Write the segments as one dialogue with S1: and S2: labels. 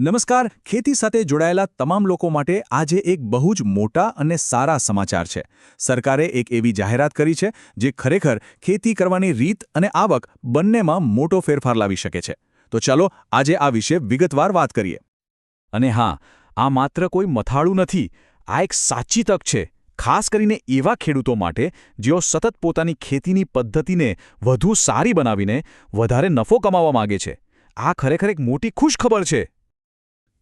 S1: નમસ્કાર, ખેતી સાથે જોડાયેલા તમામ લોકો માટે આજે એક બહુ જ મોટા અને સારા સમાચાર છે. સરકારે એક એવી જાહેરાત કરી છે, જે ખરેખર ખેતી કરવાની રીત અને આવક બંનેમાં મોટો ફેરફાર લાવી શકે છે. તો ચાલો, આજે આ વિશે વિગતવાર વાત કરીએ. અને હા, આ માત્ર કોઈ મથાળું નથી, આ એક સાચી તક છે. ખાસ કરીને એવા ખેડૂતો માટે, જેઓ સતત પોતાની ખેતીની પદ્ધતિને વધુ સારી બનાવીને વધારે નફો કમાવા માગે છે. આ ખરેખર એક મોટી ખુશખબર છે.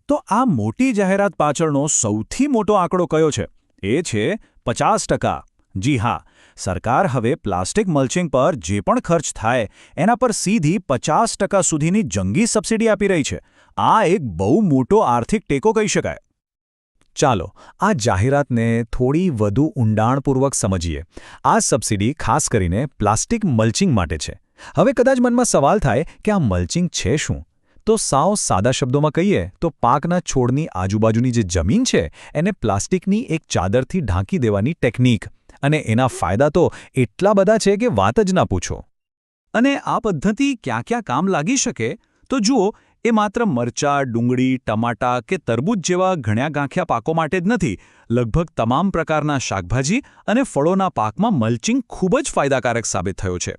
S1: તો આ મોટી જાહેરાત પાછળનો સૌથી મોટો આંકડો કયો છે? એ છે પચાસ ટકા. જી હા, સરકાર હવે પ્લાસ્ટિક મલ્ચિંગ પર જે પણ ખર્ચ થાય, એના પર સીધી પચાસ ટકા સુધીની જંગી સબસિડી આપી રહી છે. આ એક બહુ મોટો આર્થિક ટેકો કહી શકાય. ચાલો, આ જાહેરાતને થોડી વધુ ઊંડાણપૂર્વક સમજીએ. આ સબસિડી ખાસ કરીને પ્લાસ્ટિક મલ્ચિંગ માટે છે. હવે કદાચ મનમાં સવાલ થાય કે આ મલ્ચિંગ છે શું? તો સાવ સાદા શબ્દોમાં કહીએ તો પાકના છોડની આજુબાજુની જે જમીન છે, એને પ્લાસ્ટિકની એક ચાદરથી ઢાંકી દેવાની ટેકનિક. અને એના ફાયદા તો એટલા બધા છે કે વાત જ ના પૂછો. અને આ પદ્ધતિ ક્યાં ક્યાં કામ લાગી શકે? તો જુઓ, એ માત્ર મરચા, ડુંગળી, ટમાટા કે તરબૂચ જેવા ઘણ્યા ગાંખ્યા પાકો માટે જ નથી. લગભગ તમામ પ્રકારના શાકભાજી અને ફળોના પાકમાં મલ્ચિંગ ખૂબ જ ફાયદાકારક સાબિત થયો છે.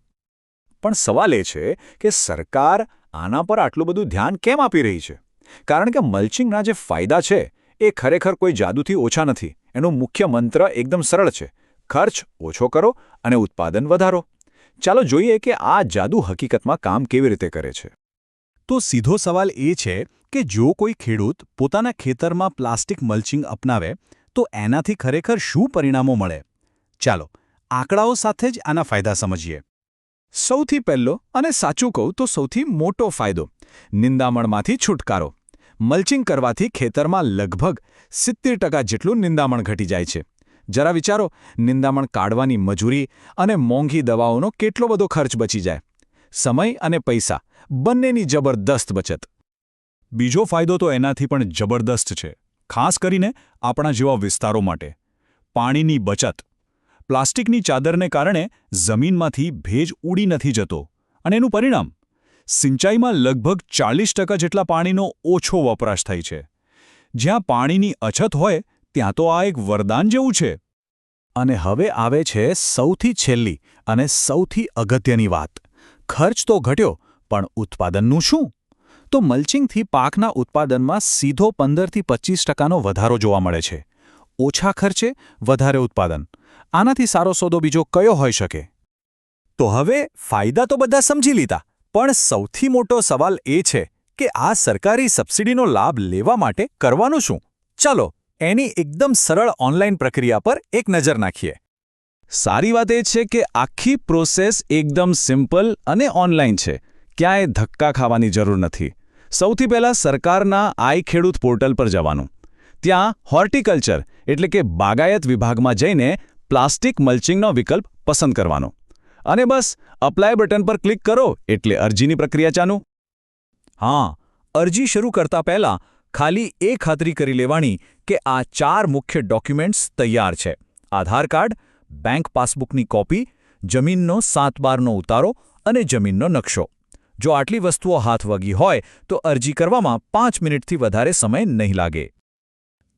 S1: પણ સવાલ એ છે કે સરકાર આના પર આટલું બધું ધ્યાન કેમ આપી રહી છે? કારણ કે મલ્ચિંગના જે ફાયદા છે, એ ખરેખર કોઈ જાદુથી ઓછા નથી. એનું મુખ્ય મંત્ર એકદમ સરળ છે. ખર્ચ ઓછો કરો અને ઉત્પાદન વધારો. ચાલો જોઈએ કે આ જાદુ હકીકતમાં કામ કેવી રીતે કરે છે. તો સીધો સવાલ એ છે કે જો કોઈ ખેડૂત પોતાના ખેતરમાં પ્લાસ્ટિક મલ્ચિંગ અપનાવે, તો એનાથી ખરેખર શું પરિણામો મળે? ચાલો, આંકડાઓ સાથે જ આના ફાયદા સમજીએ. સૌથી પહેલો અને સાચું કહું તો સૌથી મોટો ફાયદો, નિંદામણમાંથી છુટકારો. મલ્ચિંગ કરવાથી ખેતરમાં લગભગ સિત્તેર ટકા જેટલું નિંદામણ ઘટી જાય છે. જરા વિચારો, નિંદામણ કાઢવાની મજૂરી અને મોંઘી દવાઓનો કેટલો બધો ખર્ચ બચી જાય. સમય અને પૈસા બંનેની જબરદસ્ત બચત. બીજો ફાયદો તો એનાથી પણ જબરદસ્ત છે, ખાસ કરીને આપણા જેવા વિસ્તારો માટે. પાણીની બચત. પ્લાસ્ટિકની ચાદરને કારણે જમીનમાંથી ભેજ ઉડી નથી જતો. અને એનું પરિણામ? સિંચાઈમાં લગભગ ચાલીસ જેટલા પાણીનો ઓછો વપરાશ થાય છે. જ્યાં પાણીની અછત હોય, ત્યાં તો આ એક વરદાન જેવું છે. અને હવે આવે છે સૌથી છેલ્લી અને સૌથી અગત્યની વાત. ખર્ચ તો ઘટ્યો, પણ ઉત્પાદનનું શું? તો મલ્ચિંગથી પાકના ઉત્પાદનમાં સીધો પંદરથી પચીસ ટકાનો વધારો જોવા મળે છે. ઓછા ખર્ચે, વધારે ઉત્પાદન. આનાથી સારો સોદો બીજો કયો હોઈ શકે? તો હવે ફાયદા તો બધા સમજી લીધા, પણ સૌથી મોટો સવાલ એ છે કે આ સરકારી સબસિડીનો લાભ લેવા માટે કરવાનું શું? ચાલો, એની એકદમ સરળ ઓનલાઈન પ્રક્રિયા પર એક નજર નાખીએ. સારી વાત એ છે કે આખી પ્રોસેસ એકદમ સિમ્પલ અને ઓનલાઈન છે, ક્યાંય ધક્કા ખાવાની જરૂર નથી. સૌથી પહેલાં સરકારના આઈ ખેડૂત પોર્ટલ પર જવાનું. ત્યાં હોર્ટિકલ્ચર, એટલે કે બાગાયત વિભાગમાં જઈને પ્લાસ્ટિક મલ્ચિંગનો વિકલ્પ પસંદ કરવાનો. અને બસ અપ્લાય બટન પર ક્લિક કરો, એટલે અરજીની પ્રક્રિયા ચાલુ. હા, અરજી શરૂ કરતા પહેલા ખાલી એ ખાતરી કરી લેવાની કે આ ચાર મુખ્ય ડોક્યુમેન્ટ્સ તૈયાર છે. આધાર કાર્ડ, બેંક પાસબુકની કોપી, જમીનનો સાત બારનો ઉતારો અને જમીનનો નકશો. જો આટલી વસ્તુઓ હાથ વગી હોય, તો અરજી કરવામાં પાંચ મિનિટથી વધારે સમય નહીં લાગે.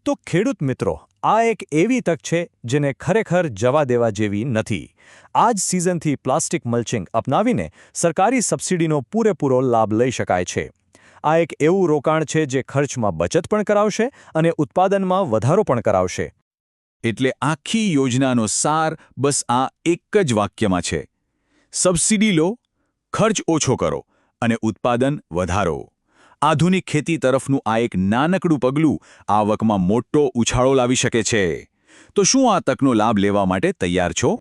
S1: તો ખેડૂત મિત્રો, આ એક એવી તક છે જેને ખરેખર જવા દેવા જેવી નથી. આ જ સિઝનથી પ્લાસ્ટિક મલ્ચિંગ અપનાવીને સરકારી સબસિડીનો પૂરેપૂરો લાભ લઈ શકાય છે. આ એક એવું રોકાણ છે જે ખર્ચમાં બચત પણ કરાવશે અને ઉત્પાદનમાં વધારો પણ કરાવશે. એટલે આખી યોજનાનો સાર બસ આ એક જ વાક્યમાં છે. સબસિડી લો, ખર્ચ ઓછો કરો અને ઉત્પાદન વધારો. આધુનિક ખેતી તરફનું આ એક નાનકડું પગલું આવકમાં મોટો ઉછાળો લાવી શકે છે. તો શું આ તકનો લાભ લેવા માટે તૈયાર છો?